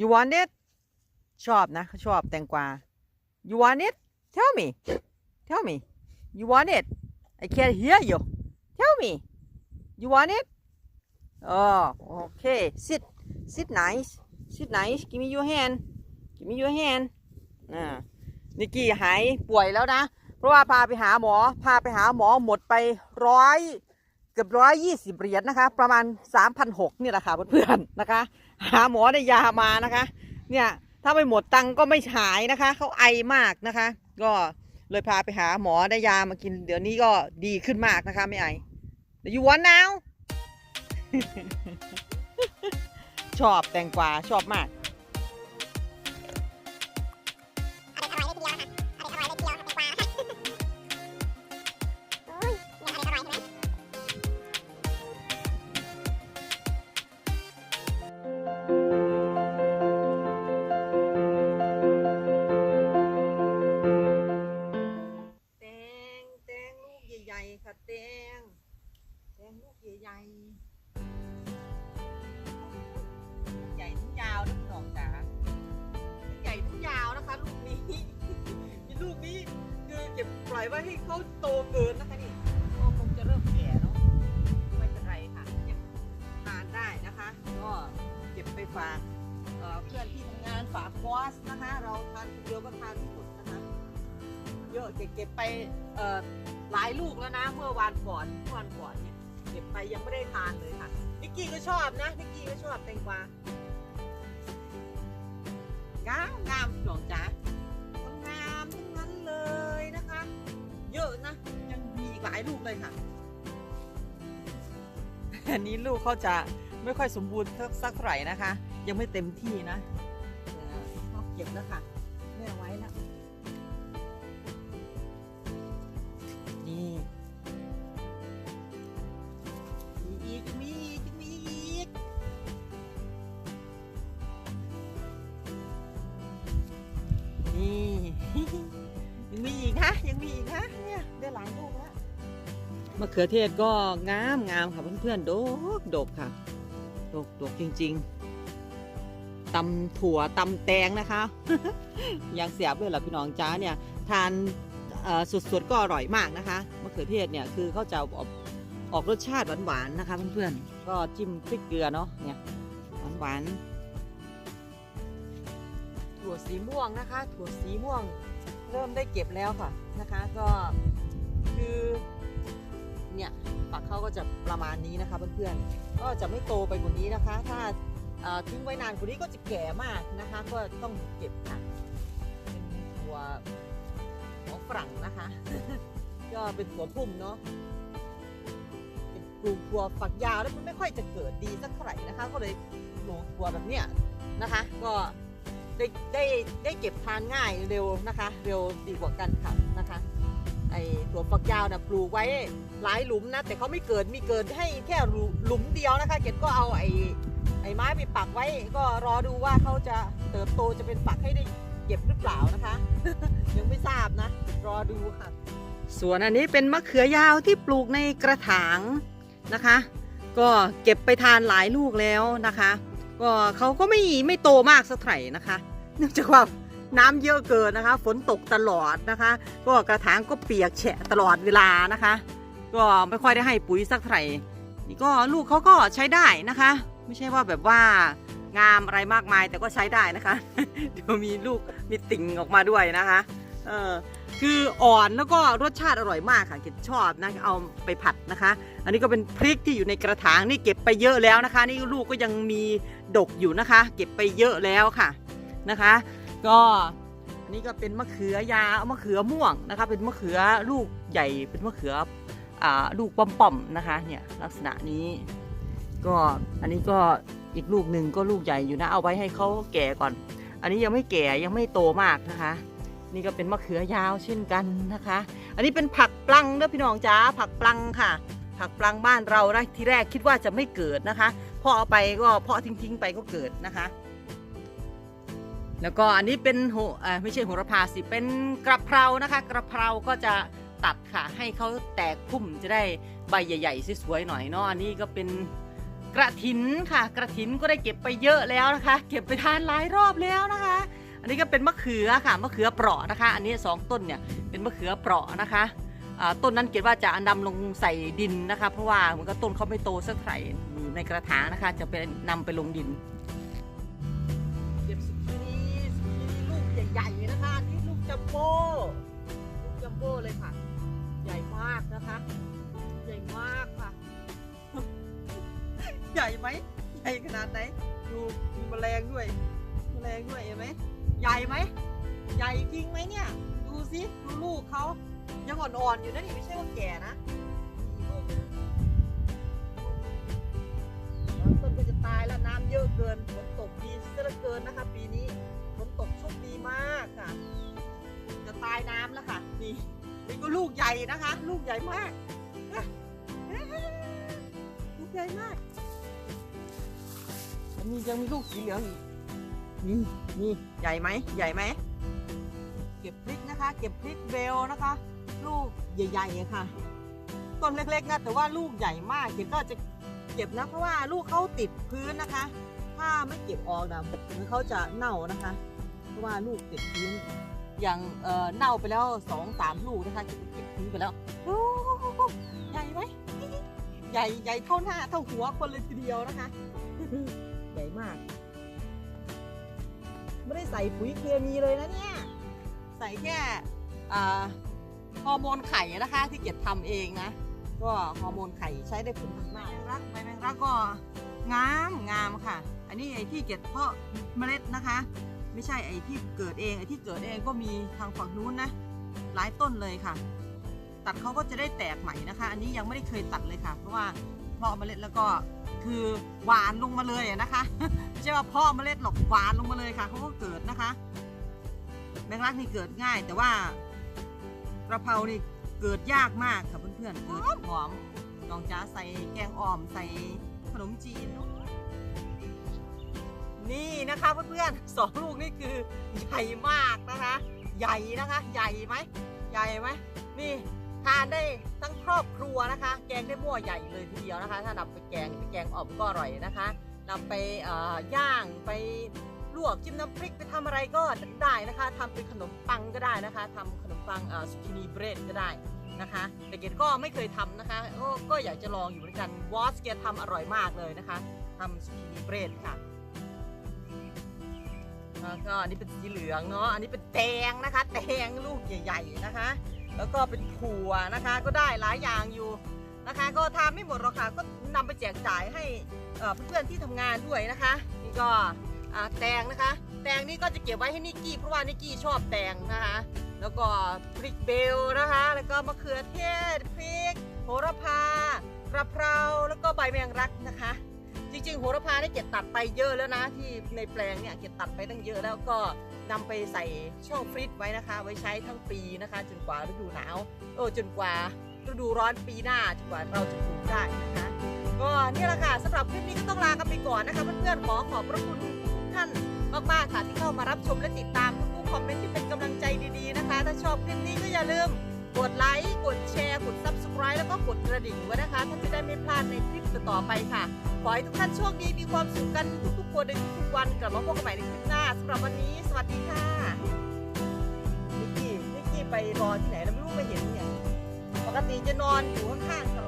you want it ชอบนะเขาชอบแตงกวา you want it tell me tell me you want it I can't hear you tell me you want it oh okay sit sit nice sit nice give me your hand give me your hand นิกกี้หายป่วยแล้วนะ เพราะว่าพาไปหาหมอ พาไปหาหมอหมดไปร้อยเกือบร้อยยี่สิบเหรียญนะคะ ประมาณสามพันหกนี่แหละค่ะเพื่อนๆนะคะ หาหมอได้ยามานะคะ เนี่ยถ้าไม่หมดตังก็ไม่หายนะคะ เขาไอมากนะคะ ก็เลยพาไปหาหมอได้ยามากิน เดี๋ยวนี้ก็ดีขึ้นมากนะคะ ไม่ไออยู่วันนาวชอบแตงกวาชอบมาก ญ่ค่ะแตงแตงลูกใหญ่ๆใหญ่ทั้งยาวนะพี่น้องจ๋าใหญ่ทั้งยาวนะคะ ลูกนี้มีลูกนี้คือเก็บปล่อยไว้ให้เขาโตเกินนะคะนี่ก็คงจะเริ่มแก่แล้วไม่เป็นไรค่ะยังทานได้นะคะ ก็เก็บไปฝากเพื่อนที่ทำงานฝากบอสนะคะ เราทานคนเดียวก็ทานไม่หมดนะคะ เยอะเก็บเก็บไปเอ่อ หลายลูกแล้วนะ เมื่อวานก่อนเมื่อวานก่อนเนี่ยเก็บไปยังไม่ได้ทานเลยค่ะนิกกี้ก็ชอบนะนิกกี้ก็ชอบแตงกวางามงามหลงจ๋างามทั้งนั้นเลยนะคะ เยอะนะยังมีอีกหลายลูกเลยค่ะอันนี้ลูกเขาจะไม่ค่อยสมบูรณ์สักสักเท่าไหร่นะคะ ยังไม่เต็มที่นะเออเขาเก็บแล้วค่ะแม่ไว้แล้ว มะเขือเทศก็งามงามค่ะเพื่อนๆโดกดกค่ะดกดกจริง ๆตำถั่วตำแตงนะคะ ยังเสียบเลยเหรอพี่น้องจ้าเนี่ย ทานสดๆก็อร่อยมากนะคะมะเขือเทศเนี่ยคือเขาจะออกออกรสชาติหวานๆนะคะเพื่อนๆก็จิ้มพริกเกลือเนาะเนี่ยหวานๆถั่วสีม่วงนะคะ ถั่วสีม่วงเริ่มได้เก็บแล้วค่ะนะคะ ก็คือ เนี่ยฝักเขาก็จะประมาณนี้นะคะเพื่อนๆ ก็จะไม่โตไปกว่านี้นะคะ ถ้าทิ้งไว้นานกว่านี้ก็จะแก่มากนะคะ ก็ต้องเก็บค่ะเป็นถั่วของฝรั่งนะคะ ก็เป็นถั่วพุ่มเนาะเป็นปลูกถั่วฝักยาวแล้วมันไม่ค่อยจะเกิดดีสักเท่าไหร่นะคะ ก็เลยปลูกถั่วแบบเนี้ยนะคะ ก็ได้ได้ได้เก็บทานง่ายเร็วนะคะ เร็วดีกว่ากันค่ะนะคะ ไอ้ถั่วฝักยาวนะปลูกไว้หลายหลุมนะ แต่เขาไม่เกิดมีเกิดให้แค่หลุมเดียวนะคะเก็บก็เอาไอ้ไอ้ไม้ไปปักไว้ ก็รอดูว่าเขาจะเติบโตจะเป็นฝักให้ได้เก็บหรือเปล่านะคะ ยังไม่ทราบนะ รอดูค่ะ ส่วนอันนี้เป็นมะเขือยาวที่ปลูกในกระถางนะคะ ก็เก็บไปทานหลายลูกแล้วนะคะ ก็เขาก็ไม่ไม่โตมากสักไหร่นะคะ เนื่องจากว่า น้ำเยอะเกินนะคะ ฝนตกตลอดนะคะ ก็กระถางก็เปียกแฉะตลอดเวลานะคะ ก็ไม่ค่อยได้ให้ปุ๋ยสักเท่าไหร่นี่ก็ลูกเขาก็ใช้ได้นะคะ ไม่ใช่ว่าแบบว่างามอะไรมากมายแต่ก็ใช้ได้นะคะ เดี๋ยวมีลูกมีติ่งออกมาด้วยนะคะเออคืออ่อนแล้วก็รสชาติอร่อยมากค่ะเก็บชอบนะเอาไปผัดนะคะ อันนี้ก็เป็นพริกที่อยู่ในกระถางนี่เก็บไปเยอะแล้วนะคะ นี่ลูกก็ยังมีดกอยู่นะคะ เก็บไปเยอะแล้วค่ะนะคะ ก็อันนี้ก็เป็นมะเขือยาวมะเขือม่วงนะคะเป็นมะเขือลูกใหญ่เป็นมะเขืออ่าลูกป่อมๆนะคะเนี่ยลักษณะนี้ ก็อันนี้ก็อีกลูกหนึ่งก็ลูกใหญ่อยู่นะเอาไว้ให้เขาแก่ก่อน อันนี้ยังไม่แก่ยังไม่โตมากนะคะ นี่ก็เป็นมะเขือยาวเช่นกันนะคะ อันนี้เป็นผักปลังเด้อพี่น้องจ้าผักปลังค่ะ ผักปลังบ้านเรานะที่แรกคิดว่าจะไม่เกิดนะคะพอเอาไปก็เพาะทิ้งๆไปก็เกิดนะคะ แล้วก็อันนี้เป็นโหเอ่อไม่ใช่โหระพาสิเป็นกระเพรานะคะกระเพราก็จะตัดค่ะให้เขาแตกพุ่มจะได้ใบใหญ่ๆสวยๆหน่อยเนาะอันนี้ก็เป็นกระถินค่ะ กระถินก็ได้เก็บไปเยอะแล้วนะคะ เก็บไปทานหลายรอบแล้วนะคะ อันนี้ก็เป็นมะเขือค่ะมะเขือเปราะนะคะ อันนี้สองต้นเนี่ยเป็นมะเขือเปราะนะคะต้นนั้นเกดว่าจะนำลงใส่ดินนะคะ เพราะว่าเหมือนกับต้นเขาไม่โตสักไหร่อยู่ในกระถางนะคะ จะเป็นนำไปลงดิน จัมโบ้ลูกจัมโบ้เลยค่ะ ใหญ่มากนะคะ ใหญ่มากค่ะ ใหญ่ไหมใหญ่ขนาดไหนดูมีแมลงด้วยแมลงด้วยเห็นไหมใหญ่ไหมใหญ่จริงไหมเนี่ย ดูสิดูลูกเขายังอ่อนๆอยู่นะนี่ไม่ใช่ว่าแก่นะลูกแล้วต้นก็จะตายแล้วน้ำเยอะเกินฝนตกดีซะเหลือเกินนะคะ ปีนี้ฝนตกโชคดีมากค่ะ จะตายน้ำแล้วค่ะ นี่นี่ก็ลูกใหญ่นะคะ ลูกใหญ่มากลูกใหญ่มากอันนี้ยังมีลูกสีเหลืองอีกนี่นี่ใหญ่ไหมใหญ่ไหมเก็บพริกนะคะ เก็บพริกเบลนะคะ ลูกใหญ่ๆค่ะต้นเล็กๆนะแต่ว่าลูกใหญ่มากเก็บก็จะเก็บนะเพราะว่าลูกเขาติดพื้นนะคะ ถ้าไม่เก็บออกนะมันเขาจะเน่านะคะ เพราะว่าลูกติดพื้น อย่างเอ่อเน่าไปแล้วสองสามลูกนะคะเก็บทิ้งไปแล้วโอ้โหใหญ่ไหมใหญ่ใหญ่เท่าหน้าเท่าหัวคนเลยทีเดียวนะคะ ใหญ่มาก ไม่ได้ใส่ปุ๋ยเคมีเลยนะเนี่ย ใส่แค่อ่าฮอร์โมนไข่นะคะที่เกียรติทำเองนะ ก็ฮอร์โมนไข่ใช้ได้ผลดีมากรักใบแมงรักก็งามงามค่ะ อันนี้ไอ้ที่เก็บเพาะเมล็ดนะคะ ไม่ใช่ไอ้ที่เกิดเองไอ้ที่เกิดเองก็มีทางฝั่งนู้นนะหลายต้นเลยค่ะ ตัดเขาก็จะได้แตกใหม่นะคะ อันนี้ยังไม่ได้เคยตัดเลยค่ะ เพราะว่าเพาะเมล็ดแล้วก็คือหวานลงมาเลยนะคะไม่ใช่ว่าเพาะเมล็ดหรอกหวานลงมาเลยค่ะเขาก็เกิดนะคะ แมงลักนี่เกิดง่าย แต่ว่ากระเพรานี่เกิดยากมากค่ะเพื่อนๆเกิดหอมลองจ้าใส่แกงอ่อมใส่ขนมจีน นี่นะคะเพื่อนๆสองลูกนี่คือใหญ่มากนะคะ ใหญ่นะคะ ใหญ่ไหมใหญ่ไหมนี่ทานได้ทั้งครอบครัวนะคะ แกงได้มั่วใหญ่เลยทีเดียวนะคะ ถ้านำไปแกงไปแกงอ่อมก็อร่อยนะคะนำไปย่างไปลวกจิ้มน้ำพริกไปทำอะไรก็ได้นะคะทำเป็นขนมปังก็ได้นะคะทำขนมปังสุกินีเบรดก็ได้นะคะแต่เกดก็ไม่เคยทำนะคะก็ก็อยากจะลองอยู่เหมือนกันวอสเกดทำอร่อยมากเลยนะคะทำสุกินีเบรดค่ะ แล้วก็อันนี้เป็นสีเหลืองเนาะอันนี้เป็นแตงนะคะแตงลูกใหญ่ๆนะคะ แล้วก็เป็นถั่วนะคะก็ได้หลายอย่างอยู่นะคะ ก็ทำไม่หมดหรอกค่ะก็นำไปแจกจ่ายให้เพื่อนๆที่ทำงานด้วยนะคะนี่ก็แตงนะคะ แตงนี่ก็จะเก็บไว้ให้นิกกี้เพราะว่านิกกี้ชอบแตงนะคะแล้วก็พริกเบลนะคะ แล้วก็มะเขือเทศพริก โหระพากระเพราแล้วก็ใบแมงรักนะคะ จริงๆโหระพาได้เก็บตัดไปเยอะแล้วนะ ที่ในแปลงเนี่ยเก็บตัดไปตั้งเยอะแล้วก็นำไปใส่ช่องฟรีซไว้นะคะ ไว้ใช้ทั้งปีนะคะ จนกว่าฤดูหนาวโอ้จนกว่าฤดูร้อนปีหน้าจนกว่าเราจะปลูกได้นะคะก็นี่แหละค่ะสำหรับคลิปนี้ก็ต้องลากันไปก่อนนะคะเพื่อนๆขอขอบพระคุณทุกท่านมากๆค่ะที่เข้ามารับชมและติดตามทุกคอมเมนต์ที่เป็นกำลังใจดีๆนะคะ ถ้าชอบคลิปนี้ก็อย่าลืม กดไลค์กดแชร์กด subscribe แล้วก็กดกระดิ่งไว้นะคะท่านจะได้ไม่พลาดในคลิปต่อไปค่ะ ขอให้ทุกท่านโชคดีมีความสุขกันทุกๆคนในทุกๆวันกลับมาพบกันใหม่ในคลิปหน้าสำหรับวันนี้ สวัสดีค่ะนิกกี้นิกกี้ไปรอที่ไหนแล้วไม่รู้ไม่เห็นเนี่ยปกติจะนอนอยู่ข้างๆตลอด